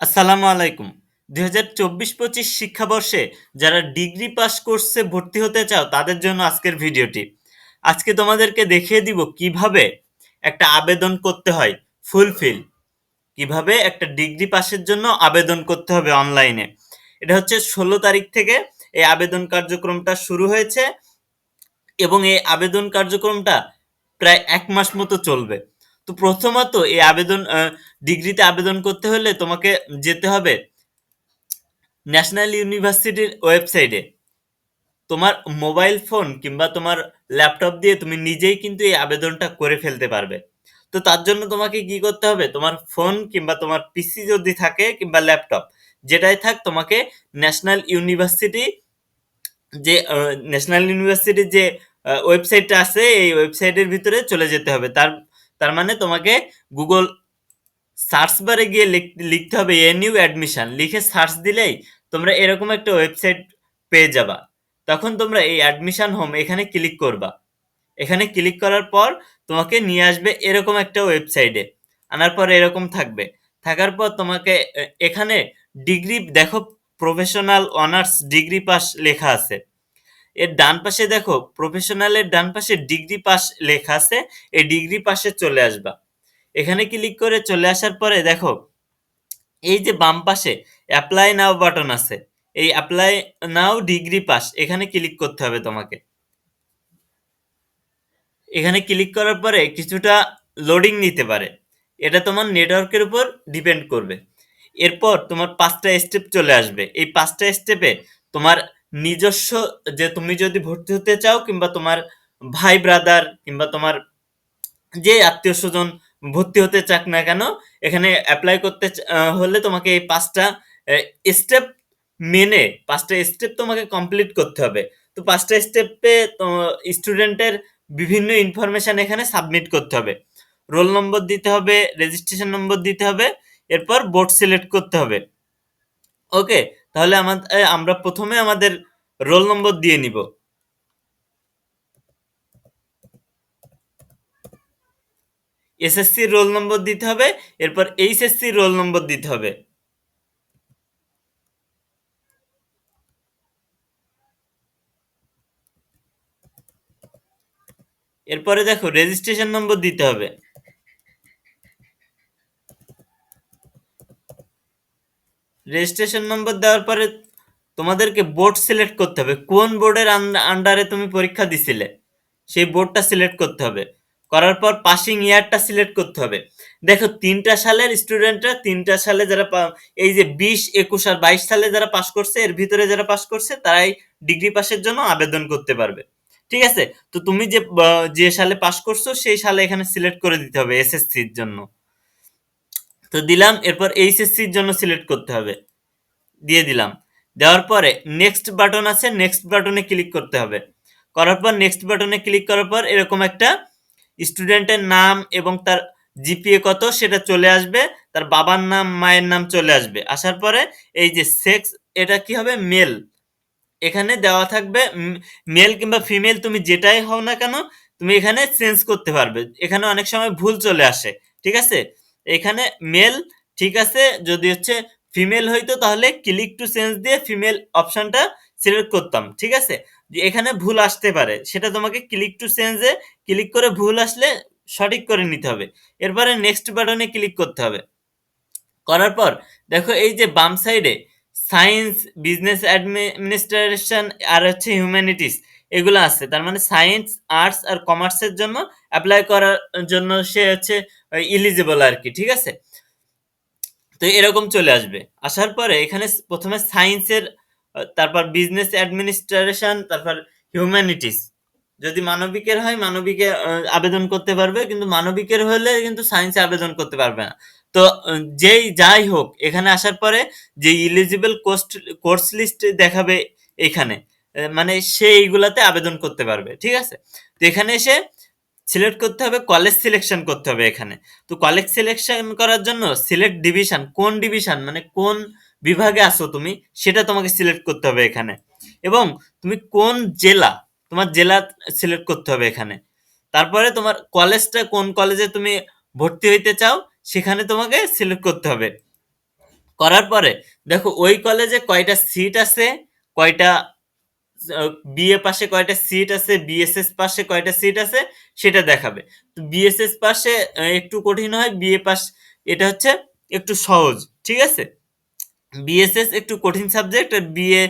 আসসালামু আলাইকুম। ২০২৪-২৫ শিক্ষাবর্ষে যারা ডিগ্রি পাস কোর্সে ভর্তি হতে চাও, তাদের জন্য আজকের ভিডিওটি। আজকে তোমাদেরকে দেখিয়ে দিব কীভাবে একটা আবেদন করতে হয়, ফুলফিল। কীভাবে একটা ডিগ্রি পাসের জন্য আবেদন করতে হবে অনলাইনে। এটা হচ্ছে ১৬ তারিখ থেকে এই আবেদন কার্যক্রমটা শুরু হয়েছে এবং এই আবেদন কার্যক্রমটা প্রায় এক মাস মতো চলবে। তো প্রথমত এই আবেদন ডিগ্রিতে আবেদন করতে হলে তোমাকে যেতে হবে ন্যাশনাল ইউনিভার্সিটির ওয়েবসাইটে। তোমার মোবাইল ফোন কিংবা তোমার ল্যাপটপ দিয়ে তুমি নিজেই কিন্তু এই আবেদনটা করে ফেলতে পারবে। তো তার জন্য তোমাকে কি করতে হবে? তোমার ফোন কিংবা তোমার পিসি যদি থাকে কিংবা ল্যাপটপ, যেটাই থাক তোমাকে ন্যাশনাল ইউনিভার্সিটি যে ন্যাশনাল ইউনিভার্সিটির যে ওয়েবসাইটটা আছে, এই ওয়েবসাইটের ভিতরে চলে যেতে হবে। তার তার মানে তোমাকে গুগল সার্চ বারে গিয়ে লিখ লিখতে হবে এনইউ অ্যাডমিশন লিখে সার্চ দিলেই তোমরা এরকম একটা ওয়েবসাইট পেয়ে যাবা। তখন তোমরা এই অ্যাডমিশন হোম এখানে ক্লিক করবা। এখানে ক্লিক করার পর তোমাকে নিয়ে আসবে এরকম একটা ওয়েবসাইটে। আনার পর এরকম থাকবে। থাকার পর তোমাকে এখানে ডিগ্রি দেখো প্রফেশনাল অনার্স ডিগ্রি পাস লেখা আছে। এর ডান পাশে দেখো প্রফেশনালের ডান পাশে ডিগ্রি পাস লেখা আছে। এই ডিগ্রি পাশে চলে আসবা। এখানে ক্লিক করে চলে আসার পরে দেখো, এই যে বাম পাশে অ্যাপ্লাই নাও বাটন আছে। এই অ্যাপ্লাই নাও ডিগ্রি পাস এখানে ক্লিক করতে হবে তোমাকে। এখানে ক্লিক করার পরে কিছুটা লোডিং নিতে পারে। এটা তোমার নেটওয়ার্কের উপর ডিপেন্ড করবে। এরপর তোমার পাঁচটা স্টেপ চলে আসবে। এই পাঁচটা স্টেপে তোমার নিজস্ব যে তুমি যদি ভর্তি হতে চাও কিংবা তোমার ভাই ব্রাদার কিংবা তোমার যে আত্মীয়স্বজন ভর্তি হতে চাক না কেন এখানে অ্যাপ্লাই করতে হলে তোমাকে এই পাঁচটা স্টেপ মেনে পাঁচটা স্টেপ তোমাকে কমপ্লিট করতে হবে। তো পাঁচটা স্টেপে স্টুডেন্টের বিভিন্ন ইনফরমেশন এখানে সাবমিট করতে হবে। রোল নম্বর দিতে হবে, রেজিস্ট্রেশন নম্বর দিতে হবে, এরপর বোর্ড সিলেক্ট করতে হবে। ওকে? তাহলে আমাদের আমরা প্রথমে আমাদের রোল নম্বর দিয়ে নিব। এসএসসির রোল নম্বর দিতে হবে, এরপর এইচএসসির রোল নম্বর দিতে হবে। এরপরে দেখো রেজিস্ট্রেশন নম্বর দিতে হবে। রেজিস্ট্রেশন নম্বর দেওয়ার পরে তোমাদেরকে বোর্ড সিলেক্ট করতে হবে। কোন বোর্ডের আন্ডারে তুমি পরীক্ষা দিছিলে? সেই বোর্ডটা সিলেক্ট করতে হবে। করার পর পাসিং ইয়ারটা সিলেক্ট করতে হবে। দেখো, তিনটা সালের স্টুডেন্টরা ৩ টা সালে যারা এই যে বিশ, একুশ আর ২২ সালে যারা পাস করছে, এর ভিতরে যারা পাস করছে, তারাই ডিগ্রি পাসের জন্য আবেদন করতে পারবে। ঠিক আছে? তো তুমি যে যে সালে পাস করছ, সেই সালে এখানে সিলেক্ট করে দিতে হবে এসএসসির জন্য। তো দিলাম এরপর এইচএসসির জন্য সিলেক্ট করতে হবে। দিয়ে দিলাম। দেওয়ার পরে নেক্সট বাটন আছে নেক্সট বাটনে ক্লিক করতে হবে। করার পর নেক্সট বাটনে ক্লিক করার পর এরকম একটা স্টুডেন্টের নাম এবং তার জিপিএ কত সেটা চলে আসবে। তার বাবার নাম, মায়ের নাম চলে আসবে। আসার পরে এই যে সেক্স এটা কি হবে? মেল। এখানে দেওয়া থাকবে মেল কিংবা ফিমেল তুমি যেটাই হও না কেন তুমি এখানে চেঞ্জ করতে পারবে। এখানে অনেক সময় ভুল চলে আসে। ঠিক আছে? এখানে মেল ঠিক আছে যদি হচ্ছে ফিমেল হইতো তাহলে ক্লিক টু চেঞ্জ দিয়ে ফিমেল অপশনটা সিলেক্ট করতাম। ঠিক আছে? যে এখানে ভুল আসতে পারে। সেটা তোমাকে ক্লিক টু চেঞ্জে ক্লিক করে ভুল আসলে সঠিক করে নিতে হবে। এরপরে নেক্সট বাটনে ক্লিক করতে হবে। করার পর দেখো এই যে বাম সাইডে সায়েন্স, বিজনেস অ্যাডমিনিস্ট্রেশন আর হচ্ছে হিউম্যানিটিস এগুলো আছে। তার মানে সায়েন্স, আর্টস আর কমার্সের জন্য অ্যাপ্লাই করার জন্য সে হচ্ছে এলিজিবল আরকি। ঠিক আছে? তো এরকম চলে আসবে। আসার পরে এখানে প্রথমে সায়েন্সের তারপর বিজনেস অ্যাডমিনিস্ট্রেশন তারপর হিউম্যানিটিস। যদি মানবিকের হয়, মানবিকে আবেদন করতে পারবে। কিন্তু মানবিকের হলে কিন্তু সায়েন্সে আবেদন করতে পারবে না। তো যেই, যাই হোক, এখানে আসার পরে যে এলিজিবল কোস্ট কোর্স লিস্ট দেখাবে এখানে। মানে সে এইগুলাতে আবেদন করতে পারবে। ঠিক আছে? তো এখানে এসে সিলেক্ট করতে হবে কলেজ সিলেকশন করতে হবে এখানে। তো কলেজ সিলেকশন করার জন্য সিলেক্ট ডিভিশন কোন ডিভিশন মানে কোন বিভাগে আসো তুমি, সেটা তোমাকে সিলেক্ট করতে হবে এখানে। এবং তুমি কোন জেলা, তোমার জেলা সিলেক্ট করতে হবে এখানে। তারপরে তোমার কলেজটা কোন কলেজে তুমি ভর্তি হইতে চাও, সেখানে তোমাকে সিলেক্ট করতে হবে। করার পরে, দেখো ওই কলেজে কয়টা সিট আছে, কয়টা বিএ পাশে কয়টা সিট আছে? বিএসএস পাশে কয়টা সিট আছে? সেটা দেখাবে। তো বিএসএস পাশে একটু কঠিন হয়। বিএ পাস এটা হচ্ছে একটু সহজ, ঠিক আছে? বিএসএস একটু কঠিন সাবজেক্ট আর বিএ,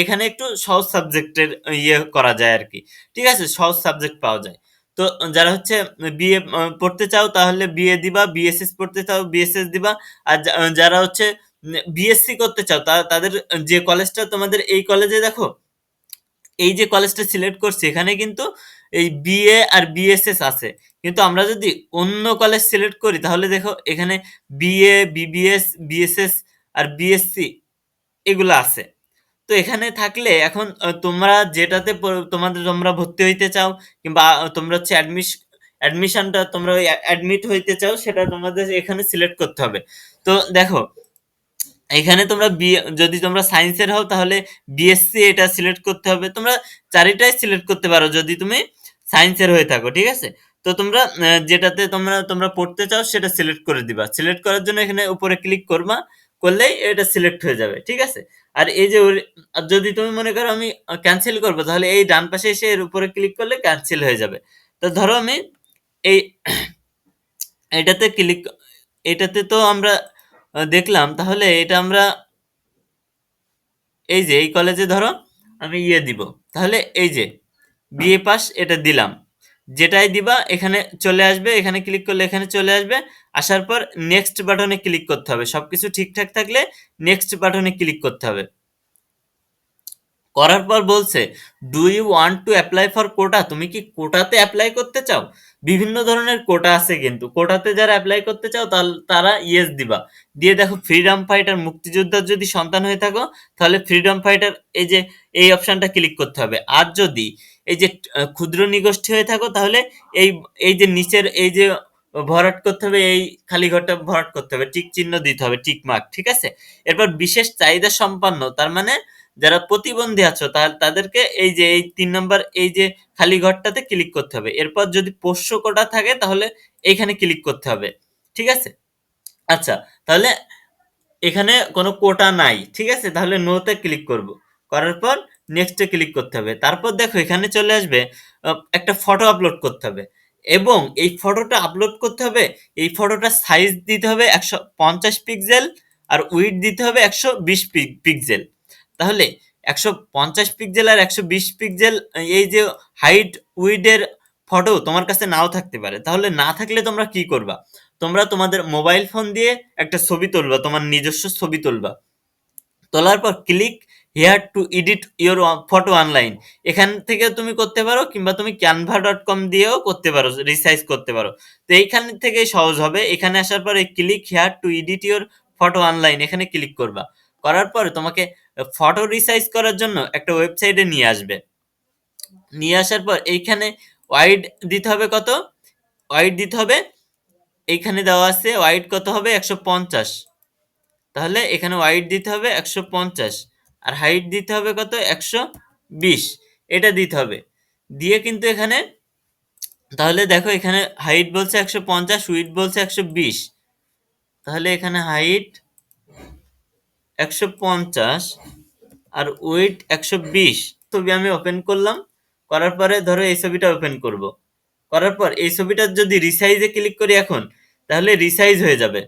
এখানে একটু সহজ সাবজেক্টের ইয়ে করা যায় আর কি। ঠিক আছে? সহজ সাবজেক্ট পাওয়া যায়। তো যারা হচ্ছে বিএ পড়তে চাও, তাহলে বিএ দিবা, বিএসএস পড়তে চাও, বিএসএস দিবা। আর যারা হচ্ছে বিএসসি করতে চাও তাদের যে কলেজটা তোমাদের এই কলেজে দেখো এই যে কলেজটা সিলেক্ট করছি, এখানে কিন্তু এই বিএ আর বিএসএস আছে। কিন্তু আমরা যদি অন্য কলেজ সিলেক্ট করি, তাহলে দেখো এখানে বিএ বিবিএস বিএসএস আর বিএসসি এগুলো আছে। তো এখানে থাকলে এখন তোমরা যেটাতে তোমাদের তোমরা ভর্তি হইতে চাও, কিংবা তোমরা হচ্ছে অ্যাডমিশ অ্যাডমিশনটা তোমরা অ্যাডমিট হইতে চাও, সেটা তোমাদের এখানে সিলেক্ট করতে হবে। তো দেখো এখানে তোমরা যদি তোমরা সায়েন্সের হও, তাহলে বিএসসি এটা সিলেক্ট করতে হবে। তোমরা চারিটাই সিলেক্ট করতে পারো, যদি তুমি সায়েন্সের হয়ে থাকো, ঠিক আছে? তো তোমরা যেটাতে তোমরা তোমরা পড়তে চাও, সেটা সিলেক্ট করে দিবা। সিলেক্ট করার জন্য এখানে উপরে ক্লিক করবা, করলেই এটা সিলেক্ট হয়ে যাবে, ঠিক আছে? আর এই যে যদি তুমি মনে করো আমি ক্যান্সেল করব, তাহলে এই ডান পাশে এসে এর উপরে ক্লিক করলে ক্যান্সেল হয়ে যাবে। তো ধরো আমি এই, এটাতে ক্লিক এটাতে তো আমরা দেখলাম, তাহলে এটা আমরা এই যে, এই কলেজে ধরো আমি ইয়ে দিব। তাহলে এই যে বিএ পাস এটা দিলাম। যেটাই দিবা, এখানে চলে আসবে, এখানে ক্লিক করলে এখানে চলে আসবে। আসার পর নেক্সট বাটনে ক্লিক করতে হবে। সব কিছু ঠিকঠাক থাকলে নেক্সট বাটনে ক্লিক করতে হবে। করার পর বলছে do you want to apply for quota তুমি কি কোটাতে অ্যাপ্লাই করতে চাও? বিভিন্ন ধরনের কোটা আছে কিন্তু। কোটাতে যারা অ্যাপ্লাই করতে চাও তারা ইয়েস দিবা। দিয়ে দেখো ফ্রিডম ফাইটার মুক্তিযোদ্ধার যদি সন্তান হয়ে থাকো, তাহলে ফ্রিডম ফাইটার এই যে, এই অপশানটা ক্লিক করতে হবে। আর যদি এই যে ক্ষুদ্র নিগোষ্ঠী হয়ে থাকো, তাহলে এই এই যে নিচের, এই যে ভরাট করতে হবে, এই খালি ঘরটা ভরাট করতে হবে। টিক চিহ্ন দিতে হবে, টিক মার্ক, ঠিক আছে? এরপর বিশেষ চাহিদা সম্পন্ন, তার মানে যারা প্রতিবন্ধী আছো তাহলে তাদেরকে এই যে, এই তিন নম্বর, এই যে খালি ঘরটাতে ক্লিক করতে হবে। এরপর যদি পোষ্য কোটা থাকে, তাহলে এইখানে ক্লিক করতে হবে। ঠিক আছে? আচ্ছা তাহলে এখানে কোনো কোটা নাই। ঠিক আছে? তাহলে নোতে ক্লিক করব। করার পর নেক্সটে ক্লিক করতে হবে। তারপর দেখো, এখানে চলে আসবে একটা ফটো আপলোড করতে হবে। এবং এই ফটোটা আপলোড করতে হবে, এই ফটোটা সাইজ দিতে হবে একশো পঞ্চাশ পিক্সেল আর উইড দিতে হবে একশো বিশ পিক্সেল তাহলে একশো পঞ্চাশ পিক্সেল আর একশো বিশ পিক্সেল এই যে হাইট উইডের ফটো তোমার কাছে নাও থাকতে পারে। তাহলে না থাকলে তোমরা কি করবা? তোমরা তোমাদের মোবাইল ফোন দিয়ে একটা ছবি তুলবা, তোমার নিজস্ব ছবি তুলবা। তোলার পর click here to edit your photo online এখান থেকে তুমি করতে পারো কিংবা তুমি ক্যানভা ডট কম দিয়েও করতে পারো রিসাইজ করতে পারো। তো এইখান থেকেই সহজ হবে। এখানে আসার পরে click here to edit your photo online এখানে ক্লিক করবা। করার পরে তোমাকে ফটো রিসাইজ করার জন্য একটা ওয়েবসাইটে নিয়ে আসবে। নিয়ে আসার পর এইখানে ওয়াইড দিতে হবে কত? ওয়াইড দিতে হবে। এইখানে দেওয়া আছে ওয়াইড কত হবে? একশো পঞ্চাশ। তাহলে এখানে ওয়াইড দিতে হবে একশো পঞ্চাশ। আর হাইট দিতে হবে কত? একশো বিশ। এটা দিতে হবে। দিয়ে কিন্তু এখানে, তাহলে দেখো এখানে হাইট বলছে একশো পঞ্চাশ উইড বলছে একশো বিশ। তাহলে এখানে হাইট একশো পঞ্চাশ আর উইড একশো বিশ। ছবি আমি ওপেন করলাম, করার পরে ধরো এই ছবিটা ওপেন করব। করার পর এই ছবিটার যদি রিসাইজে ক্লিক করি এখন, তাহলে রিসাইজ হয়ে যাবে।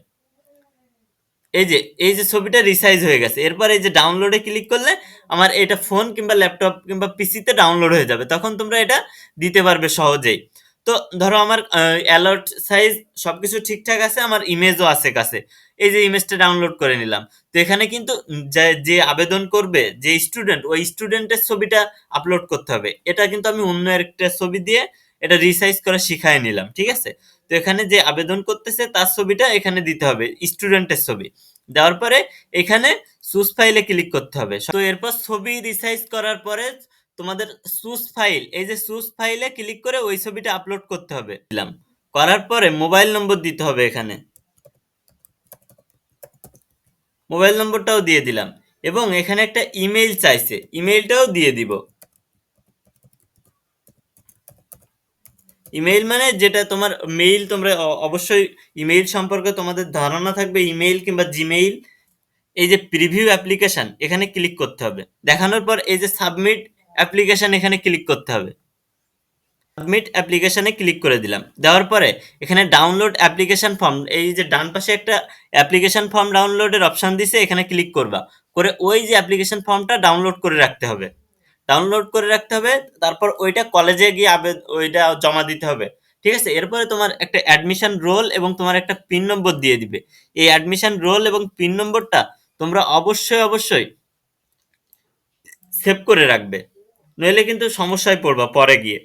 এই যে এই যে ছবিটা রিসাইজ হয়ে গেছে। এরপর এই যে ডাউনলোডে ক্লিক করলে আমার এটা ফোন কিংবা ল্যাপটপ কিংবা পিসিতে ডাউনলোড হয়ে যাবে। তখন তোমরা এটা দিতে পারবে সহজেই। তো ধরো আমার অ্যালার্ট সাইজ সবকিছু ঠিকঠাক আছে, আমার ইমেজও আছে কাছে। এই যে ইমেজটা ডাউনলোড করে নিলাম। তো এখানে কিন্তু যে আবেদন করবে, যে স্টুডেন্ট ওই স্টুডেন্টের ছবিটা আপলোড করতে হবে। এটা কিন্তু আমি অন্য একটা ছবি দিয়ে এটা রিসাইজ করে শিখাই নিলাম, ঠিক আছে? তো এখানে যে আবেদন করতেছে, তার ছবিটা এখানে দিতে হবে স্টুডেন্টের ছবি। দেওয়ার পরে এখানে সুস ফাইলে ক্লিক করতে হবে। তো এরপর ছবি রিসাইজ করার পরে তোমাদের সুস ফাইল এই যে সুস ফাইলে ক্লিক করে ওই ছবিটা আপলোড করতে হবে। দিলাম। করার পরে মোবাইল নম্বর দিতে হবে এখানে। মোবাইল নম্বরটাও দিয়ে দিলাম। এবং এখানে একটা ইমেইল চাইছে। ইমেইলটাও দিয়ে দিব। ইমেইল মানে যেটা তোমার মেইল তোমরা অবশ্যই ইমেইল সম্পর্কে তোমাদের ধারণা থাকবে। ইমেইল কিংবা জিমেইল এই যে প্রিভিউ অ্যাপ্লিকেশন এখানে ক্লিক করতে হবে। দেখানোর পর এই যে সাবমিট অ্যাপ্লিকেশন এখানে ক্লিক করতে হবে। সাবমিট অ্যাপ্লিকেশানে ক্লিক করে দিলাম। দেওয়ার পরে এখানে ডাউনলোড অ্যাপ্লিকেশন ফর্ম এই যে ডান পাশে একটা অ্যাপ্লিকেশন ফর্ম ডাউনলোডের অপশান দিছে, এখানে ক্লিক করবা। করে ওই যে অ্যাপ্লিকেশান ফর্মটা ডাউনলোড করে রাখতে হবে। ডাউনলোড করে রাখতে হবে, তারপর ওইটা কলেজে গিয়ে আবেদ ওইটা জমা দিতে হবে। ঠিক আছে? এরপরে তোমার একটা অ্যাডমিশন রোল এবং তোমার একটা পিন নম্বর দিয়ে দিবে। এই অ্যাডমিশন রোল এবং পিন নম্বরটা তোমরা অবশ্যই অবশ্যই সেভ করে রাখবে। নইলে কিন্তু সমস্যায় পড়বা পরে গিয়ে।